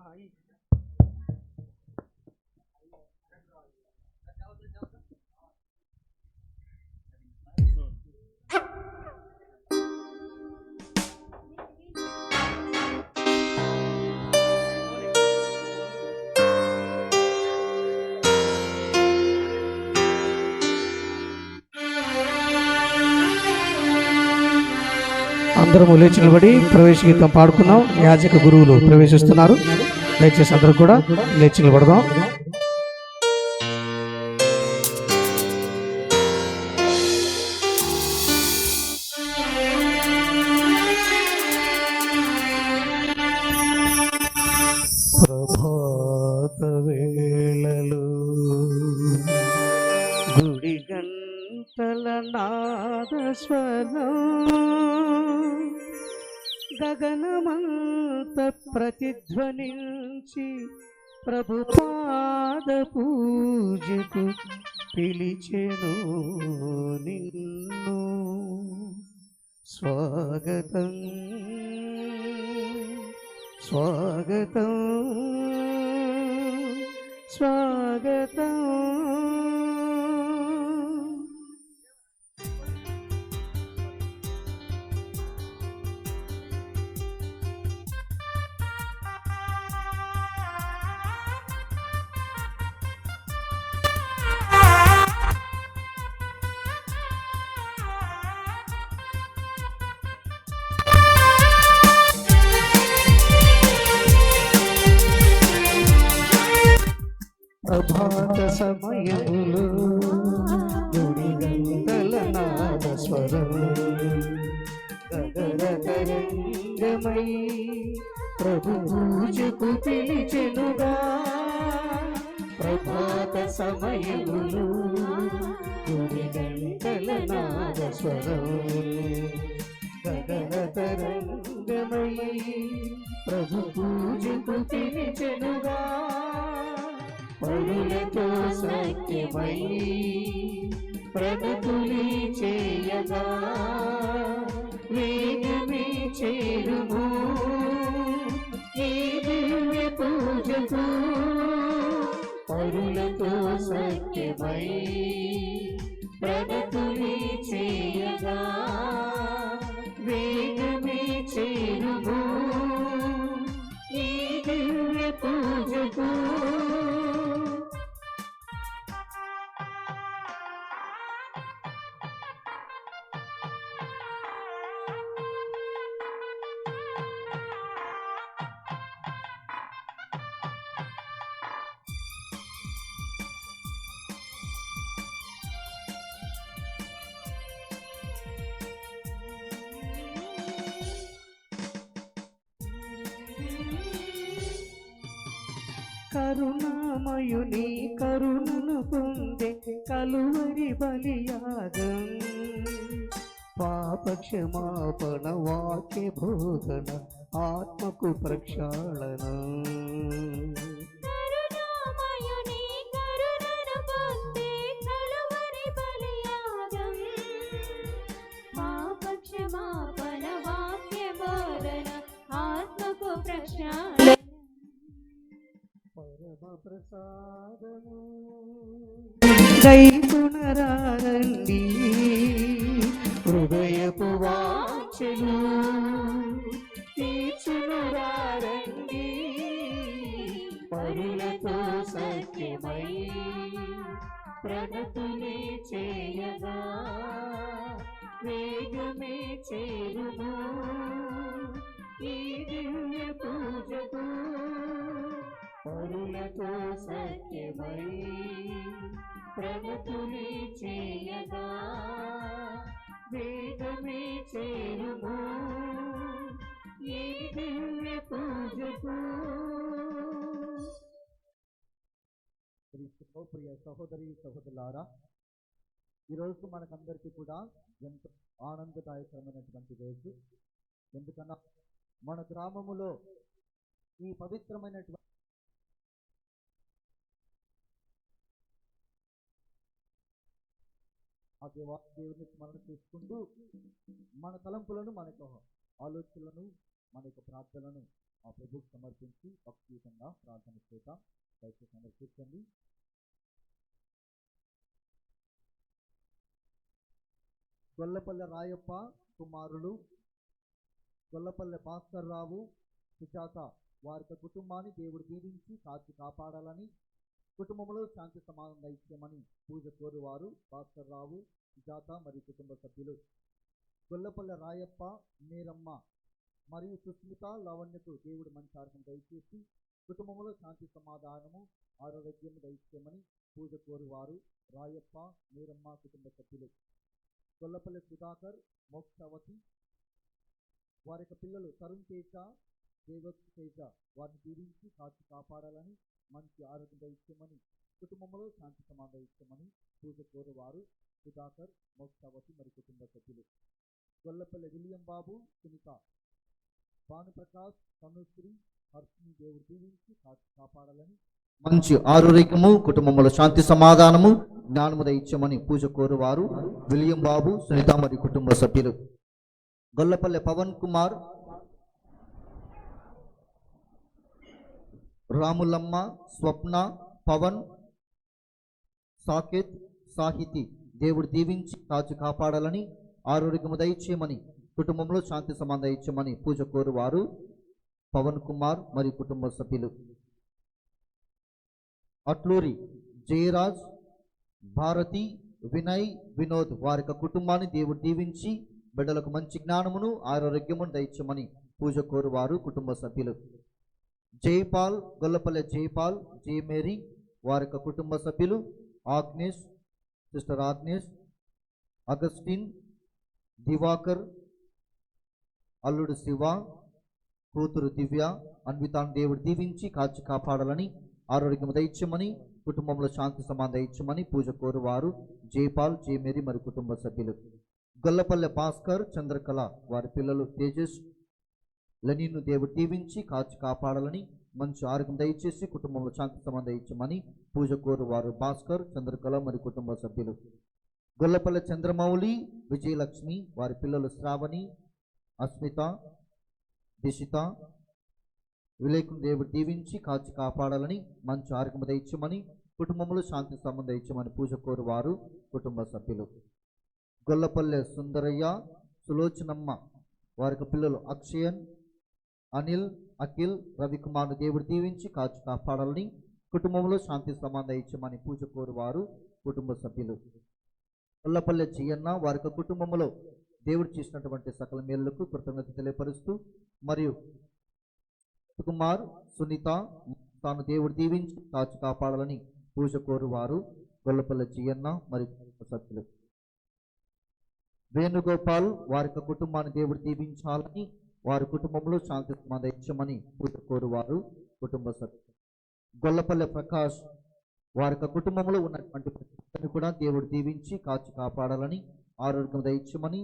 Ahí. Acá otra, acá otra. అందరము లేచి నిలబడి ప్రవేశ గీతం పాడుకున్నాం. యాజక గురువులు ప్రవేశిస్తున్నారు. దయచేసి అందరూ కూడా లేచి నిలబడదాం. గగనమంత ప్రతిధ్వనించి ప్రభు పాద పూజకు పిలిచెను నిన్ను. స్వాగతం స్వాగతం స్వాగతం. ప్రభు పూజకు పిలిచెనుగా పరులతో సత్యమై ప్రగతులి చేయగా వేగమే చేరుము ఈ దివ్య పూజకు పరులతో సత్యమై ప్రగతులి చేయగా వేగమే చేరుము. ఈ దివ్య పూజకు నీ కరుణను పొందే కలువరి బలియాగం. పాపక్షమాపణ వాక్య బోధన ఆత్మకు ప్రక్షాళన. ప్రక్షాళన. పరమ ప్రసాదము దై పునరారండి హృదయపు వాంఛలు తీర్చునురారండి పరులతో సత్యమై ప్రగతులే చేయగా వేగమే చేరుము ఈ దివ్య పూజకు పరులతో సఖ్యమై ప్రగతులే చేయగా వేగమే చేరుము. ఈ దివ్య పూజకు ప్రియ సహోదరి సహోదరులారా ఈరోజు మనకందరికీ కూడా ఎంతో ఆనందదాయకరమైనటువంటి రోజు. ఎందుకన్నా మన గ్రామములో ఈ పవిత్రమైనటువంటి ఆ దేవుని స్మరణ చేసుకుంటూ మన తలంపులను మన యొక్క ఆలోచనలను మన యొక్క ప్రార్థనలను ఆ ప్రభుకు సమర్పించి భక్తియుతంగా ప్రార్థన చేద్దాం. దయచేసి సమర్పించండి గొల్లపల్లె రాయప్ప కుమారులు గొల్లపల్లె భాస్కర్ రావు సుజాత వారి యొక్క కుటుంబాన్ని దేవుడు దీవించి కాచి కాపాడాలని కుటుంబంలో శాంతి సమాధానం దయచేయమని పూజ కోరువారు భాస్కర్ రావు. జాత మరియు కుటుంబ సభ్యులు. గొల్లపల్లె రాయప్ప మీరమ్మ మరియు సుస్మిత లావణ్యకు దేవుడు మంచి ఆరోగ్యం దయచేసి కుటుంబంలో శాంతి సమాధానము ఆరోగ్యం దయచేయమని పూజ కోరువారు రాయప్ప మీరమ్మ కుటుంబ సభ్యులు. గొల్లపల్లి సుధాకర్ మోక్షవతి వారి యొక్క పిల్లలు తరుణ్ తేజ దేవత్ తేజ వారిని దీవించి కాచి కాపాడాలని మంచి ఆరోగ్యం దయచేయమని కుటుంబంలో శాంతి సమాధానం ఇచ్చామని పూజ కోరువారు సుధాకర్ మోక్షవతి మరి కుటుంబ సభ్యులు. గొల్లపల్లి విలియం బాబు సునీత. భానుప్రకాష్ తనుశ్రీ హర్షిని దేవుడు దీవించి కాపాడాలని. మంచి ఆరోగ్యము కుటుంబంలో శాంతి సమాధానము జ్ఞానము దయచేయమని పూజ కోరువారు విలియం బాబు సునీత మరియు కుటుంబ సభ్యులు. గొల్లపల్లె పవన్ కుమార్ రాములమ్మ స్వప్న పవన్ సాకేత్ సాహితి. దేవుడు దీవించి కాచి కాపాడాలని ఆరోగ్యము దయచేయమని కుటుంబంలో శాంతి సమాధానం ఇచ్చామని పూజ కోరువారు పవన్ కుమార్ మరియు కుటుంబ సభ్యులు. అట్లూరి జయరాజ్ భారతి వినయ్ వినోద్ వారి యొక్క కుటుంబాన్ని దేవుడు దీవించి బిడ్డలకు మంచి జ్ఞానమును ఆరోగ్యమును దయచమని పూజ కోరువారు కుటుంబ సభ్యులు. జైపాల్ గొల్లపల్లె జైపాల్ జయమేరీ వారి యొక్క కుటుంబ సభ్యులు Agnes sister Agnes Augustine Divakar అల్లుడు శివ కూతురు దివ్య అన్వితాన్ని దేవుడు దీవించి కాచి కాపాడాలని ఆరోగ్యం దయచేయమని కుటుంబంలో శాంతి సమాన దయచేయమని పూజ కోరువారు జైపాల్ జయమేరి మరి కుటుంబ సభ్యులు. గొల్లపల్లె భాస్కర్ చంద్రకళ వారి పిల్లలు తేజస్ లెనిన్ను దేవుడు దీవించి కాచి కాపాడాలని మంచి ఆరోగ్యం దయచేసి కుటుంబంలో శాంతి సమాధానం ఇచ్చమని పూజ కోరువారు భాస్కర్ చంద్రకళ మరియు కుటుంబ సభ్యులు. గొల్లపల్లె చంద్రమౌళి విజయలక్ష్మి వారి పిల్లలు శ్రావణి అస్మిత దిశిత విలేకుని దేవుడు దీవించి కాచి కాపాడాలని మంచి ఆరోగ్యం దయచేయమని కుటుంబంలో శాంతి సంబంధం ఇచ్చమని పూజ కోరువారు కుటుంబ సభ్యులు. గొల్లపల్లె సుందరయ్య సులోచనమ్మ వారికి పిల్లలు అక్షయన్ అనిల్ అఖిల్ రవికుమార్ను దేవుడు దీవించి కాచు కాపాడాలని కుటుంబంలో శాంతి సంబంధం ఇచ్చమని పూజ కోరువారు కుటుంబ సభ్యులు. గొల్లపల్లె చెయ్యన్న వారి యొక్క కుటుంబంలో దేవుడు చేసినటువంటి సకల మేలులకు కృతజ్ఞత తెలియపరుస్తూ మరియు కుమార్ సునీత తాను దేవుడు దీవించి కాచు కాపాడాలని పూజ కోరువారు గొల్లపల్లె చియన్న మరియు సభ్యులు. వేణుగోపాల్ వారి యొక్క కుటుంబాన్ని దేవుడు దీవించాలని వారి కుటుంబంలో శాంతి సమాధానం ఇచ్చమని వారు కుటుంబ సభ్యులు. గొల్లపల్లె ప్రకాష్ వారి యొక్క కుటుంబంలో ఉన్నటువంటి ప్రతిని కూడా దేవుడు దీవించి కాచి కాపాడాలని ఆరోగ్యం దయచమని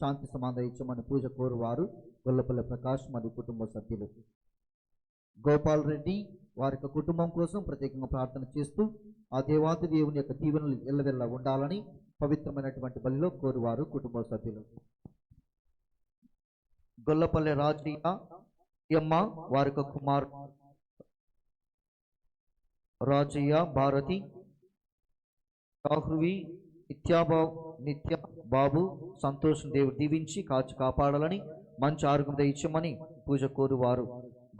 శాంతి సమాధానం ఇచ్చమని పూజ కోరువారు గొల్లపల్లె ప్రకాష్ మరియు కుటుంబ సభ్యులు. గోపాల్ రెడ్డి వారి యొక్క కుటుంబం కోసం ప్రత్యేకంగా ప్రార్థన చేస్తూ ఆ దేవాతి దేవుని యొక్క దీవెనలు ఎల్లవెల్ల ఉండాలని పవిత్రమైనటువంటి బలిలో కోరువారు కుటుంబ సభ్యులు. గొల్లపల్లె రాజయ్య యమ్మ వారి యొక్క కుమార్ రాజయ్య భారతి రాహువి నిత్యాబా నిత్య బాబు సంతోషం దేవుడు దీవించి కాచి కాపాడాలని మంచి ఆరోగ్యం దయచమని పూజ కోరువారు.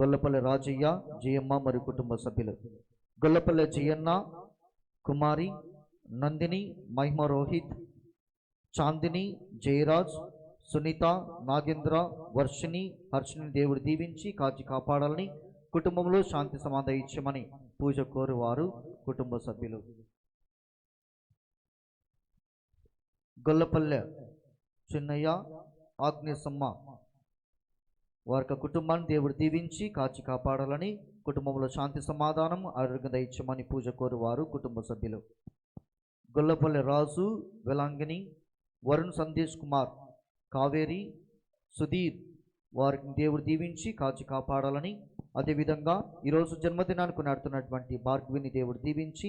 గొల్లపల్లె రాజయ్య జయమ్మ మరియు కుటుంబ సభ్యులు. గొల్లపల్లె జయన్న కుమారి నందిని మహిమ రోహిత్ చాందిని జయరాజ్ సునీత నాగేంద్ర వర్షిణి హర్షిని దేవుడు దీవించి కాచి కాపాడాలని కుటుంబంలో శాంతి సమాధ ఇచ్చమని పూజ కోరువారు కుటుంబ సభ్యులు. గొల్లపల్లె చిన్నయ్య ఆగ్నేసమ్మ వారి కుటుంబాన్ని దేవుడు దీవించి కాచి కాపాడాలని కుటుంబంలో శాంతి సమాధానం ఆరోగ్యం దయచమని పూజ కోరువారు కుటుంబ సభ్యులు. గొల్లపల్లి రాజు వెలాంగిని వరుణ్ సందేశ్ కుమార్ కావేరి సుధీర్ వారిని దేవుడు దీవించి కాచి కాపాడాలని అదేవిధంగా ఈరోజు జన్మదినానికి నడుతున్నటువంటి భార్గవిని దేవుడు దీవించి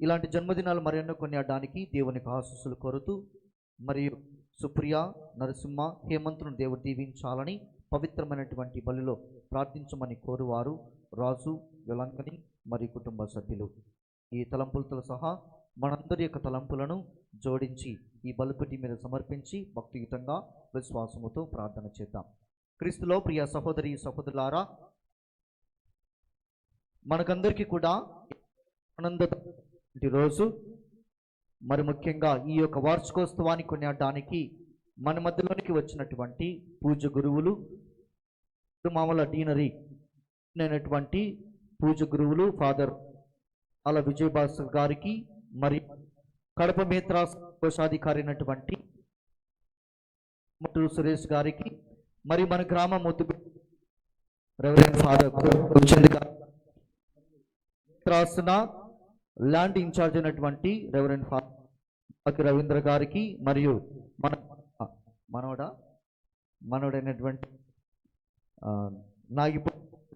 ఇలాంటి జన్మదినాలు మరెన్నో కొనియాడడానికి దేవునికి ఆశస్సులు కోరుతూ మరియు సుప్రియ నరసింహ హేమంతును దేవుడు దీవించాలని పవిత్రమైనటువంటి బలిలో ప్రార్థించమని కోరువారు రాజు వెలంకని మరియు కుటుంబ సభ్యులు. ఈ తలంపులతో సహా మనందరి యొక్క తలంపులను జోడించి ఈ బలుపెట్టి మీద సమర్పించి భక్తియుతంగా విశ్వాసముతో ప్రార్థన చేద్దాం. క్రీస్తులో ప్రియ సహోదరి సహోదరులారా మనకందరికీ కూడా ఆనంద రోజు. మరి ముఖ్యంగా ఈ యొక్క వార్షికోత్సవాన్ని కొనియాడడానికి మన మధ్యలోనికి వచ్చినటువంటి పూజ గురువులు మామల డీనరీ అయినటువంటి పూజ గురువులు ఫాదర్ అలా విజయభాస్కర్ గారికి మరి కడప మేత్రాస్ కోశాధికారి అయినటువంటి ముట్టూరు సురేష్ గారికి మరి మన గ్రామ ముద్దు రెవరెండ్ ఫాదర్ కుల్చంద్ రాసిన ల్యాండ్ ఇన్ఛార్జ్ అయినటువంటి రెవరెండ్ ఫాదర్ రవీంద్ర గారికి మరియు మన మనవడ మనవడైనటువంటి ఆ, నాగిపో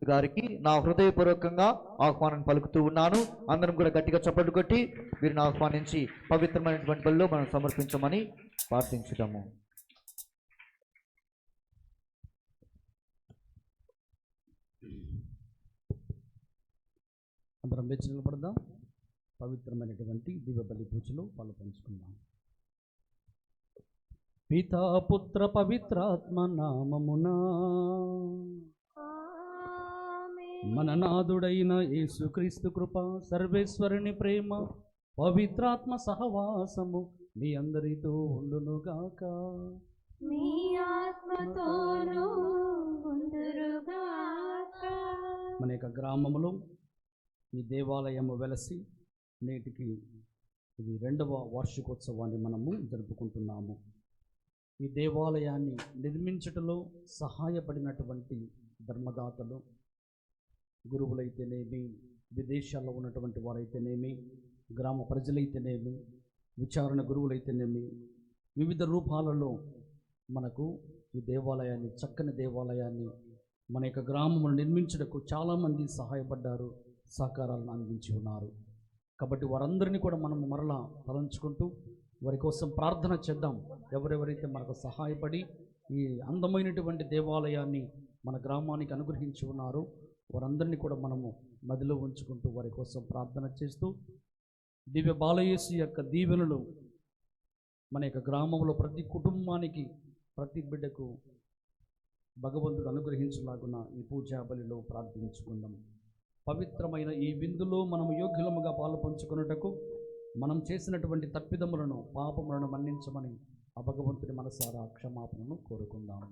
గారికి నా హృదయపూర్వకంగా ఆహ్వానం పలుకుతూ ఉన్నాను. అందరం కూడా గట్టిగా చప్పట్లు కొట్టి వీరిని ఆహ్వానించి పవిత్రమైనటువంటి బల్లో మనం సమర్పించమని ప్రార్థించుదాము. అందరం లేచి నిలబడదాం. పవిత్రమైనటువంటి దివ్యబలి పూజలో పాలు పంచుకుందాం. పితా పుత్ర పవిత్రాత్మ నామమునా. మన నాదుడైన యేసుక్రీస్తు కృప సర్వేశ్వరుని ప్రేమ పవిత్రాత్మ సహవాసము మీ అందరితో ఉండునుగాక మీ ఆత్మతోనూ ఉందురుగాక మన యొక్క గ్రామంలో ఈ దేవాలయము వెలసి నేటికి ఇది రెండవ వార్షికోత్సవాన్ని మనము జరుపుకుంటున్నాము. ఈ దేవాలయాన్ని నిర్మించటంలో సహాయపడినటువంటి ధర్మదాతలు గురువులైతేనేమి విదేశాల్లో ఉన్నటువంటి వారైతేనేమి గ్రామ ప్రజలైతేనేమి విచారణ గురువులైతేనేమి వివిధ రూపాలలో మనకు ఈ దేవాలయాన్ని చక్కని దేవాలయాన్ని మన యొక్క గ్రామమును నిర్మించుటకు చాలామంది సహాయపడ్డారు సహకారాలను అందించి ఉన్నారు. కాబట్టి వారందరినీ కూడా మనం మరలా తలంచుకుంటూ వారి కోసం ప్రార్థన చేద్దాం. ఎవరెవరైతే మనకు సహాయపడి ఈ అందమైనటువంటి దేవాలయాన్ని మన గ్రామానికి అనుగ్రహించి ఉన్నారు వారందరినీ కూడా మనము మదిలో ఉంచుకుంటూ వారి కోసం ప్రార్థన చేస్తూ దివ్య బాలయేసు యొక్క దీవెనలు మన యొక్క గ్రామంలో ప్రతి కుటుంబానికి ప్రతి బిడ్డకు భగవంతుడు అనుగ్రహించలాగున ఈ పూజా బలిలో ప్రార్థించుకుందాం. పవిత్రమైన ఈ విందులో మనము యోగ్యులముగా పాలు పంచుకున్నటకు మనం చేసినటువంటి తప్పిదములను పాపములను మన్నించమని ఆ భగవంతుని మనసారా క్షమాపణను కోరుకుందాం.